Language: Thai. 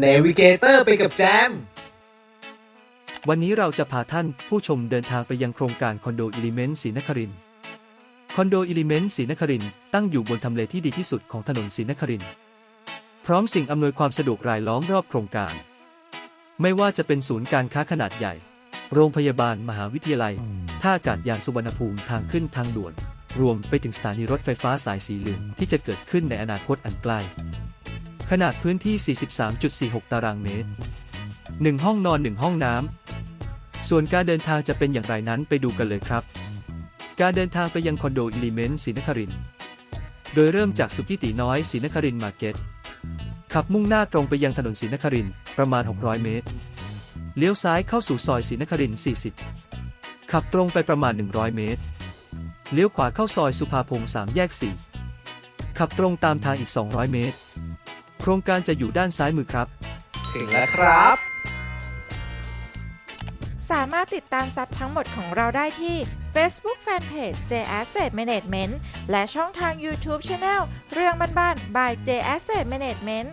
เนวิเกเตอร์ไปกับแจม วันนี้เราจะพาท่านผู้ชมเดินทางไปยังโครงการคอนโดอิลิเมนต์ศรีนครินคอนโดอิลิเมนต์ศรีนครินตั้งอยู่บนทำเลที่ดีที่สุดของถนนศรีนครินพร้อมสิ่งอำนวยความสะดวกรายล้อมรอบโครงการ ไม่ว่าจะเป็นศูนย์การค้าขนาดใหญ่ โรงพยาบาลมหาวิทยาลัย ท่าอากาศยานสุวรรณภูมิทางขึ้นทางด่วน รวมไปถึงสถานีรถไฟฟ้าสายสีเหลืองที่จะเกิดขึ้นในอนาคตอันใกล้ ขนาดพื้นที่ 43.46 ตารางเมตร 1 ห้องนอน 1 ห้องน้ำ ส่วนการเดินทางจะเป็นอย่างไรนั้นไปดูกันเลยครับ การเดินทางไปยังคอนโดอิลิเมนต์ศรีนคริน โดยเริ่มจากสุกิติน้อยศรีนครินมาร์เก็ต ขับมุ่งหน้าตรงไปยังถนนศรีนครินประมาณ 600 เมตร เลี้ยวซ้ายเข้าสู่ซอยศรีนครินทร40 ขับตรงไปประมาณ 100 เมตร เลี้ยวขวาเข้าซอยสุภาพงษ์3แยก 4 ขับตรงตามทางอีก 200 เมตร โครงการจะอยู่ด้านซ้ายมือครับ ถึงแล้วครับ สามารถติดตามซับทั้งหมดของเราได้ที่ Facebook Fanpage J Asset Management และช่องทาง YouTube Channel เรื่องบ้านๆ by J Asset Management